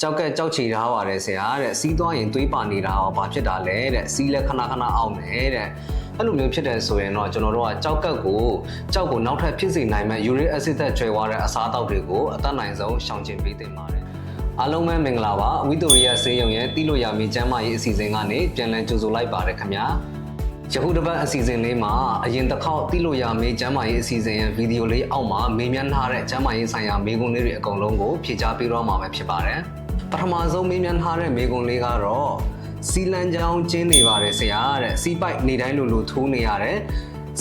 ကြောက်ကက်ကြောက်ချီထားပါတယ်ဆရာတဲ့စီးသွားရင်သွေးပါနေတာရောဘာဖြစ်တာလဲတဲ့စီးလဲခဏခဏအောင်တယ်တဲ့အဲ့လိုမျိုးဖြစ်တယ်ဆိုရင်တော့ကျွန်တော်တို့ကကြောက်ကက်ကိုကြောက်ကိုနောက်ထပ်ဖြစ်စေနိုင်မဲ့ uric acid သက်ကျွဲသွားတဲ့အစားအသောက်တွေကိုအသက်နိုင်ဆုံးရှောင်ကျဉ်ပေးသင့်ပါတယ်အားလုံးပဲမင်္ဂလာပါဝီတိုရီယာဆေးရုံရဲ့တီးလို့ရမီကျမ်းမာရေးအစီအစဉ်ကနေပြန်လည်ကြိုဆိုလိုက်ပါတယ်ခင်ဗျာယခုတစ်ပတ်အစီအစဉ်လေးမှာအရင်တစ်ခေါက်တိလို့ရမေးကျမ်းမာရေးအစီအစဉ်ရဲ့ဗီဒီယိုလေးအောက်မှာမေးမြန်းထားတဲ့ကျမ်းမာရေးဆိုင်ရာမေးခွန်းလေးတွေအကုန်လုံးကိုဖြေကြားပေးတော့မှာပဲဖြစ်ပါတယ်။ ပထမဆုံးမေးမြန်းထားတဲ့မေးခွန်းလေးကတော့စီလန်ချောင်းကျင်းနေပါတယ်ဆရာတဲ့စီပိုက်နေတိုင်းလိုလိုထိုးနေရတယ်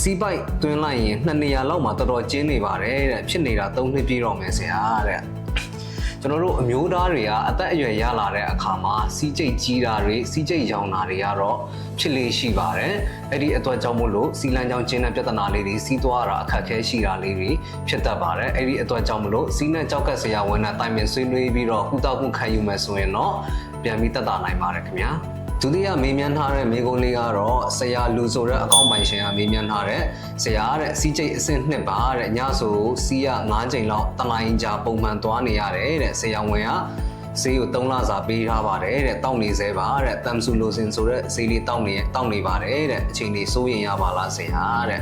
စီပိုက်တွင်းလိုက်ရင်နှစ်နေရာလောက်မှာတော်တော်ကျင်းနေပါတယ်တဲ့ဖြစ်နေတာ၃နှစ်ပြည့်တော့မယ်ဆရာတဲ့ ကျွန်တော်တို့အမျိုးသားတွေကအသက်အရွယ်ရလာတဲ့အခါမှာစီးကျိတ်ကြီးတာတွေစီးကျိတ်ရောင်တာတွေကတော့ဖြစ်လေရှိပါတယ်အဲ့ဒီအတွက်ကြောင့်မို့လို့စီလန်ချောင်းကျင်းတဲ့ပြဿနာလေးတွေစီးသွားတာအခက်အခဲရှိတာလေးတွေဖြစ်တတ်ပါတယ်အဲ့ဒီအတွက်ကြောင့်မို့လို့စီးနဲ့ကြောက်ကက်ဆရာဝန်နဲ့တိုင်ပင်ဆွေးနွေးပြီးတော့ကုသမှုခံယူမယ်ဆိုရင်တော့ပြန်ပြီးတက်တာနိုင်ပါတယ်ခင်ဗျာ ဒုတိယမေးမြန်းထားတဲ့မေးခွန်းလေးကတော့ဆရာလူဆိုတဲ့အကောင့်ပိုင်ရှင်ကမေးမြန်းထားတဲ့ဆရာတဲ့စီးကျိတ်အဆင့်နှစ်ပါတဲ့ညဆိုစီးရ9ချိန်လောက်တလိုင်းကြာပုံမှန်သွားနေရတယ်တဲ့ဆရာဝန်ကဈေးကို3လစာပေးထားပါတယ်တဲ့တောက်နေသေးပါတဲ့တမ်ဆူလိုစင်ဆိုတဲ့ဈေးလေးတောက်နေတောက်နေပါတယ်တဲ့အချိန်လေးစိုးရင်ရပါလားဆရာတဲ့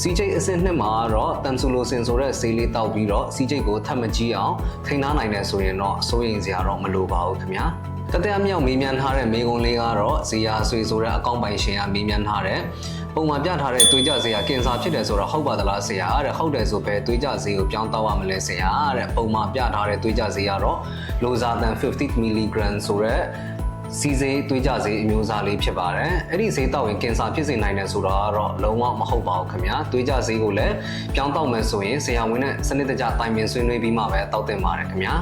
စီချိတ်အဆင့်နှစ်မှာတော့တမ်ဆူလိုစင်ဆိုတဲ့ဈေးလေးတောက်ပြီးတော့စီချိတ်ကိုထပ်မကြီးအောင်ထိန်းထားနိုင်တယ်ဆိုရင်တော့စိုးရင်စရာတော့မလိုပါဘူးခင်ဗျာ တတိယမြောက်မေးမြန်းထားတဲ့မေးခွန်းလေးကတော့ဇေယျဆွေဆိုတဲ့အကောင့်ပိုင်ရှင်ကမေးမြန်းထားတဲ့ပုံမှန်ပြထားတဲ့သွေးကြဆေးကကင်ဆာဖြစ်တယ်ဆိုတော့ဟုတ်ပါသလားဆရာတဲ့ဟုတ်တယ်ဆိုပဲသွေးကြဆေးကိုပြောင်းတောက်ရမလဲဆရာတဲ့ပုံမှန်ပြထားတဲ့သွေးကြဆေးကတော့လိုဇာတန်50 mg ဆိုတဲ့စီစေးသွေးကြဆေးအမျိုးအစားလေးဖြစ်ပါတယ်အဲ့ဒီဆေးတောက်ရင်ကင်ဆာဖြစ်စေနိုင်တယ်ဆိုတာကတော့လုံးဝမဟုတ်ပါဘူးခင်ဗျာသွေးကြဆေးကိုလည်းပြောင်းတောက်မယ်ဆိုရင်ဆရာဝန်နဲ့စနစ်တကျတိုင်ပင်ဆွေးနွေးပြီးမှပဲတောက်တင်ပါတယ်ခင်ဗျာ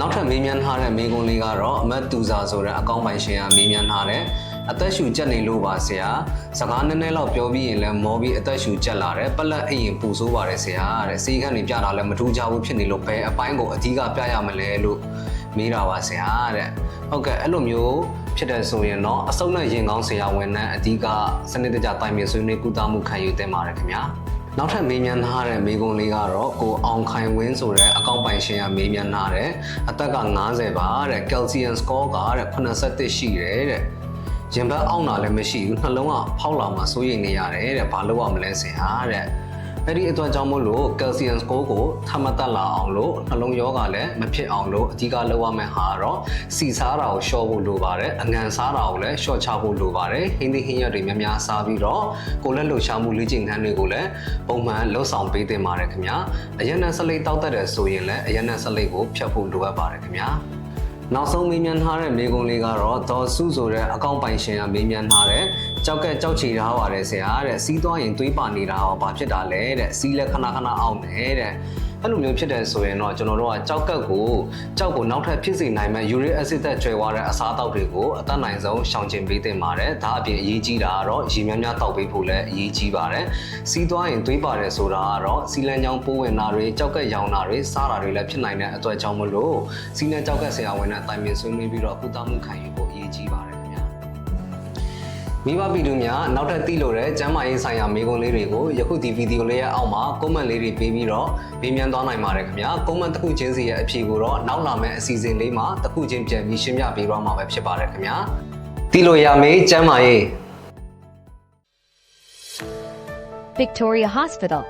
နောက်ထပ်မေးမြန်းထားတဲ့မေးခွန်းလေးကတော့အမတ်တူစာဆိုတဲ့အကောင့်ပိုင်ရှင်ကမေးမြန်းထားတဲ့အသက်ရှူကြက်နေလို့ပါဆရာစကားနည်းနည်းတော့ပြောပြီးရင်လည်းမောပြီးအသက်ရှူကြက်လာတယ်ပလက်အိမ်ရင်ပူဆိုးပါတယ်ဆရာတဲ့စီကန်းနေပြတာလည်းမထူးခြားဘူးဖြစ်နေလို့ဘယ်အပိုင်းကိုအဓိကပြရမလဲလို့မေးတာပါဆရာတဲ့ဟုတ်ကဲ့အဲ့လိုမျိုးဖြစ်တဲ့ဆိုရင်တော့အစုံနဲ့ရင်ကောင်းဆရာဝန်နဲ့အဓိကစနစ်တကျတိုင်ပင်ဆွေးနွေးကုသမှုခံယူသင့်ပါတယ်ခင်ဗျာ နောက်ထပ်မေးမြန်းထားတဲ့မေးခွန်းလေးကတော့ကိုအောင်ခိုင်ဝင်းဆိုတဲ့အကောင့်ပိုင်ရှင်ကမေးမြန်းထားတဲ့အသက်က90ပါတဲ့ calcium score ကတဲ့81ရှိတယ်တဲ့ရင်ဘတ်အောင့်တာလည်းမရှိဘူးနှလုံးကဖောက်လာမှစိုးရိမ်နေရတယ်တဲ့ဘာလို့ရမလဲဆရာတဲ့ အဲ့ဒီအတွက်ကြောင့်မို့လို့ calcium score ကိုထပ်မတက်လာအောင်လို့နှလုံးရောဂါလည်းမဖြစ်အောင်လို့အဓိကလုပ်ရမယ့်ဟာကတော့စီစားတာကိုလျှော့ဖို့လိုပါတယ်အငံစားတာကိုလည်းလျှော့ချဖို့လိုပါတယ်ဟင်းသီးဟင်းရွက်တွေများများစားပြီးတော့ကိုယ်လက်လှုပ်ရှားမှုလေ့ကျင့်ခန်းတွေကိုလည်းပုံမှန်လှုပ်ဆောင်ပေးသင့်ပါတယ်ခင်ဗျာအရက်နဲ့ဆက်လိပ်တောက်တက်တယ်ဆိုရင်လည်းအရက်နဲ့ဆက်လိပ်ကိုဖြတ်ဖို့လိုအပ်ပါတယ်ခင်ဗျာနောက်ဆုံးမေးမြန်းထားတဲ့မေးခွန်းလေးကတော့ဒေါ်စုဆိုတဲ့အကောင့်ပိုင်ရှင်ကမေးမြန်းထားတဲ့ ကြောက်ကက်ကြောက်ချီထားပါတယ်ဆရာတဲ့စီးသွားရင်သွေးပါနေတာရောဘာဖြစ်တာလဲတဲ့စီးလဲခဏခဏအောင်တယ်တဲ့အဲ့လိုမျိုးဖြစ်တယ်ဆိုရင်တော့ကျွန်တော်တို့ကကြောက်ကက်ကိုကြောက်ကိုနောက်ထပ်ဖြစ်စေနိုင်မဲ့ uric acid သက်ကျွဲသွားတဲ့အစားအသောက်တွေကိုအသက်နိုင်ဆုံးရှောင်ကျဉ်ပေးသင့်ပါတယ်ဒါအပြင်အရေးကြီးတာကတော့ရေများများတောက်ပေးဖို့လည်းအရေးကြီးပါတယ်စီးသွားရင်သွေးပါတယ်ဆိုတာကတော့စီလန်ချောင်းပိုးဝင်တာတွေကြောက်ကက်ရောင်တာတွေစားတာတွေလည်းဖြစ်နိုင်တဲ့အတွက်ကြောင့်မလို့စီးနဲ့ကြောက်ကက်ဆရာဝန်နဲ့တိုင်ပင်ဆွေးနွေးပြီးတော့ကုသမှုခံယူဖို့အရေးကြီးပါတယ်ခင်ဗျာ မိဘပြည်သူများနောက်ထပ်သိလို့တဲ့ကျမ်းမာရေးဆိုင်ရာမေးခွန်းလေးတွေကိုယခုဒီဗီဒီယိုလေးရဲ့အောက်မှာ comment လေးတွေပေးပြီးတော့မေးမြန်းသွားနိုင်ပါတယ်ခင်ဗျာ comment တစ်ခုချင်းစီရဲ့အဖြေကိုတော့နောက်လာမယ့်အစီအစဉ်လေးမှာတစ်ခုချင်းပြန်ပြီးရှင်းပြပေးသွားမှာပဲဖြစ်ပါတယ်ခင်ဗျာသိလို့ရမေးကျမ်းမာရေး Victoria Hospital.